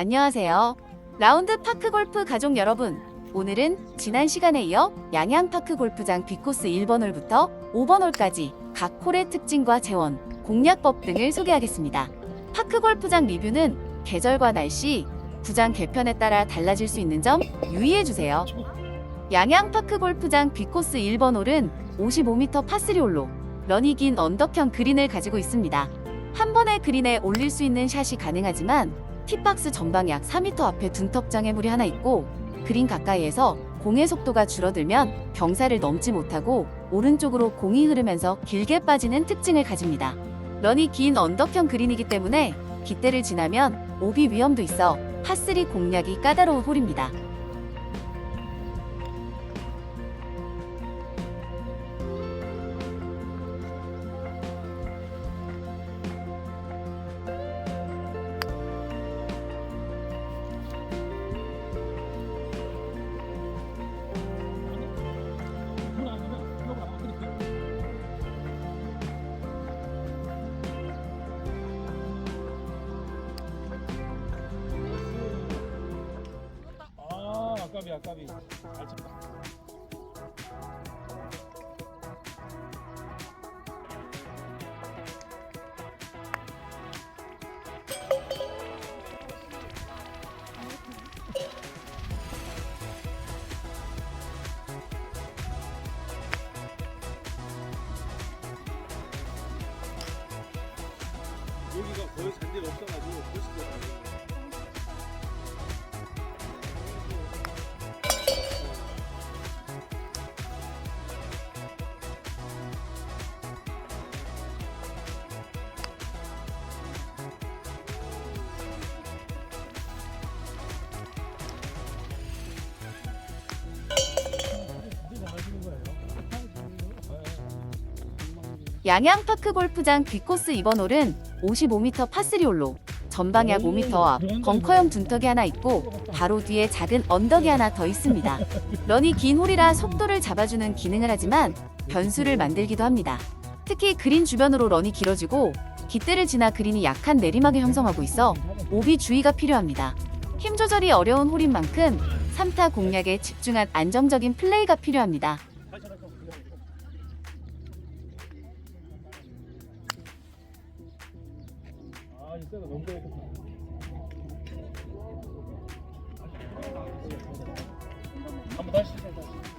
안녕하세요. 라운드 파크 골프 가족 여러분. 오늘은 지난 시간에 이어 양양 파크 골프장 B코스 1번 홀부터 5번 홀까지 각 홀의 특징과 재원, 공략법 등을 소개하겠습니다. 파크 골프장 리뷰는 계절과 날씨, 구장 개편에 따라 달라질 수 있는 점 유의해 주세요. 양양 파크 골프장 B코스 1번 홀은 55m 파3 홀로 런이 긴 언덕형 그린을 가지고 있습니다. 한 번에 그린에 올릴 수 있는 샷이 가능하지만 티박스 전방 약 4m 앞에 둔턱장에 물이 하나 있고 그린 가까이에서 공의 속도가 줄어들면 경사를 넘지 못하고 오른쪽으로 공이 흐르면서 길게 빠지는 특징을 가집니다. 런이 긴 언덕형 그린이기 때문에 깃대를 지나면 오비 위험도 있어 파3 공략이 까다로운 홀입니다. 아 아까비 아까비 잘 쳤다 여기가 거의 잔디가 없어가지고 더 나아요. 양양 파크 골프장 B코스 2번 홀은 55m 파3 홀로 전방 약 5m 앞 벙커형 둔턱이 하나 있고 바로 뒤에 작은 언덕이 하나 더 있습니다. 런이 긴 홀이라 속도를 잡아주는 기능을 하지만 변수를 만들기도 합니다. 특히 그린 주변으로 런이 길어지고 깃대를 지나 그린이 약한 내리막을 형성하고 있어 오비 주의가 필요합니다. 힘 조절이 어려운 홀인 만큼 3타 공략에 집중한 안정적인 플레이가 필요합니다. 아 이때가 너무 깨끗하 한번 다시 방금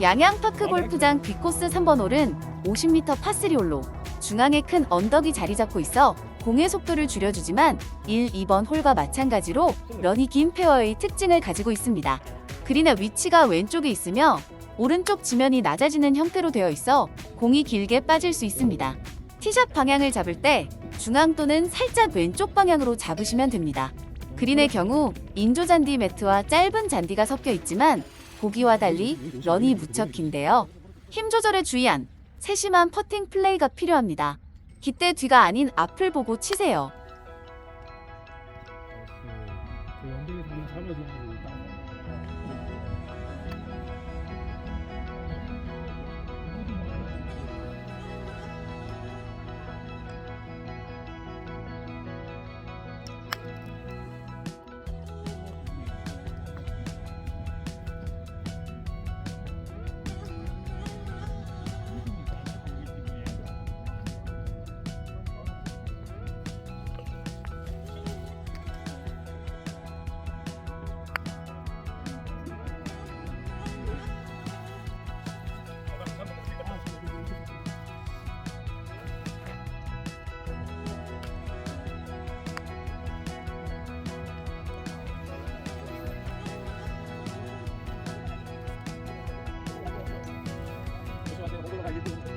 양양 파크 골프장 B코스 3번 홀은 50m 파3 홀로 중앙에 큰 언덕이 자리 잡고 있어 공의 속도를 줄여주지만 1, 2번 홀과 마찬가지로 런이 긴 페어의 특징을 가지고 있습니다. 그린의 위치가 왼쪽에 있으며 오른쪽 지면이 낮아지는 형태로 되어 있어 공이 길게 빠질 수 있습니다. 티샷 방향을 잡을 때 중앙 또는 살짝 왼쪽 방향으로 잡으시면 됩니다. 그린의 경우 인조 잔디 매트와 짧은 잔디가 섞여 있지만 보기와 달리 런이 무척 긴데요. 힘 조절에 주의한 세심한 퍼팅 플레이가 필요합니다. 깃대 뒤가 아닌 앞을 보고 치세요. 그 한번 잡아주 면 일단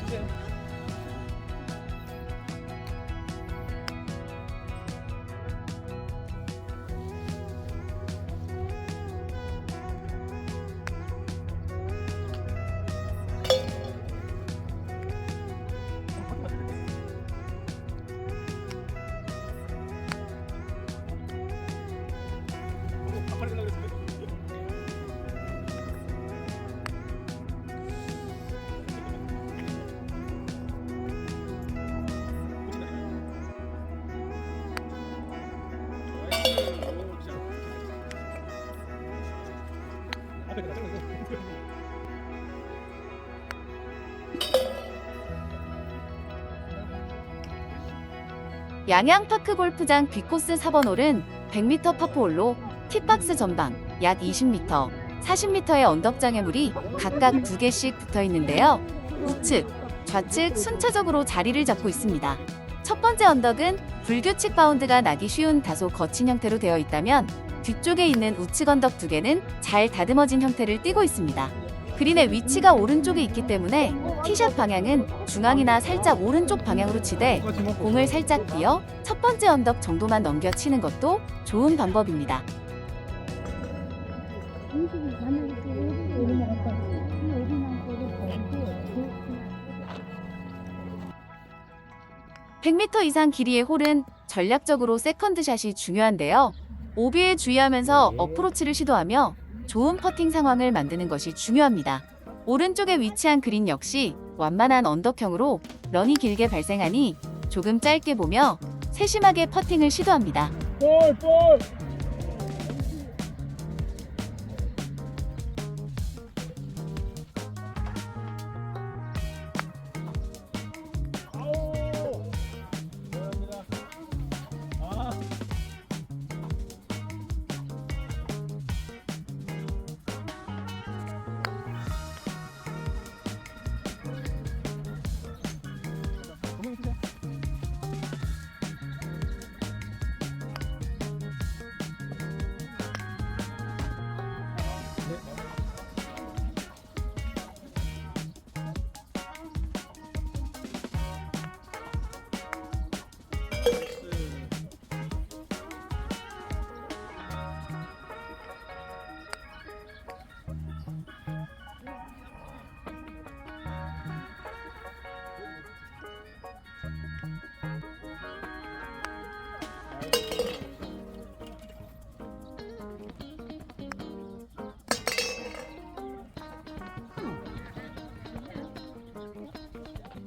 주세요. 양양파크 골프장 B코스 4번 홀은 100m 파포홀로 티박스 전방 약 20m, 40m의 언덕 장애물이 각각 두 개씩 붙어 있는데요. 우측, 좌측 순차적으로 자리를 잡고 있습니다. 첫 번째 언덕은 불규칙 바운드가 나기 쉬운 다소 거친 형태로 되어 있다면 뒤쪽에 있는 우측 언덕 두 개는 잘 다듬어진 형태를 띠고 있습니다. 그린의 위치가 오른쪽에 있기 때문에 티샷 방향은 중앙이나 살짝 오른쪽 방향으로 치되 공을 살짝 띄어 첫 번째 언덕 정도만 넘겨 치는 것도 좋은 방법입니다. 음식이 가면 또 오리 나갔다. 이 오리 나간 거를 버리고 100m 이상 길이의 홀은 전략적으로 세컨드샷이 중요한데요. 오비에 주의하면서 어프로치를 시도하며 좋은 퍼팅 상황을 만드는 것이 중요합니다. 오른쪽에 위치한 그린 역시 완만한 언덕형으로 런이 길게 발생하니 조금 짧게 보며 세심하게 퍼팅을 시도합니다. 볼, 볼.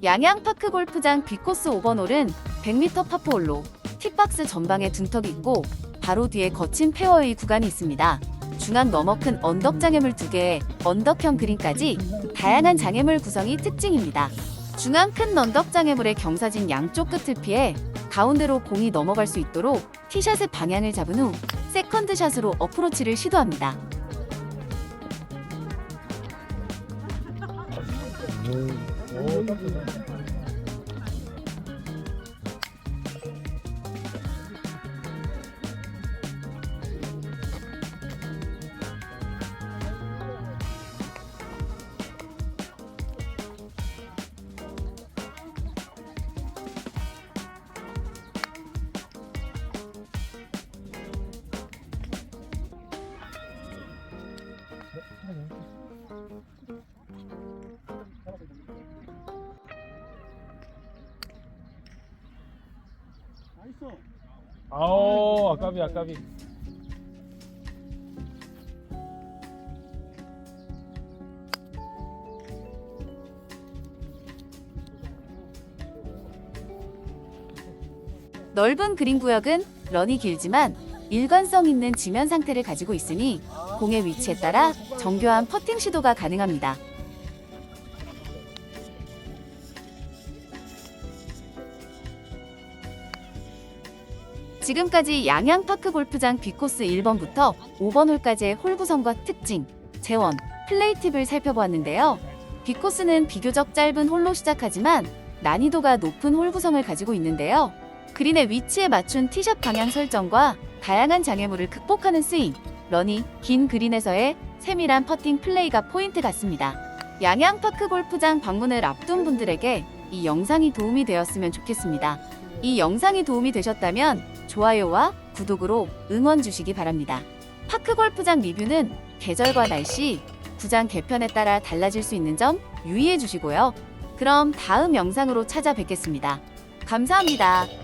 양양파크 골프장 B코스 5번 홀은 100m 파포홀로 팁박스 전방에 둔턱이 있고 바로 뒤에 거친 페어웨이 구간이 있습니다. 중앙 너머 큰 언덕 장애물 2개에 언덕형 그린까지 다양한 장애물 구성이 특징입니다. 중앙 큰 언덕 장애물의 경사진 양쪽 끝을 피해 가운데로 공이 넘어갈 수 있도록 티샷의 방향을 잡은 후 세컨드 샷으로 어프로치를 시도합니다. 아오, 아까비, 아까비. 넓은 그린 구역은 런이 길지만 일관성 있는 지면 상태를 가지고 있으니 공의 위치에 따라 정교한 퍼팅 시도가 가능합니다. 지금까지 양양파크 골프장 B코스 1번부터 5번 홀까지의 홀 구성과 특징, 재원, 플레이 팁을 살펴보았는데요. B코스는 비교적 짧은 홀로 시작하지만 난이도가 높은 홀 구성을 가지고 있는데요. 그린의 위치에 맞춘 티샷 방향 설정과 다양한 장애물을 극복하는 스윙, 러니, 긴 그린에서의 세밀한 퍼팅 플레이가 포인트 같습니다. 양양파크 골프장 방문을 앞둔 분들에게 이 영상이 도움이 되었으면 좋겠습니다. 이 영상이 도움이 되셨다면 좋아요와 구독으로 응원 주시기 바랍니다. 파크 골프장 리뷰는 계절과 날씨, 구장 개편에 따라 달라질 수 있는 점 유의해 주시고요. 그럼 다음 영상으로 찾아뵙겠습니다. 감사합니다.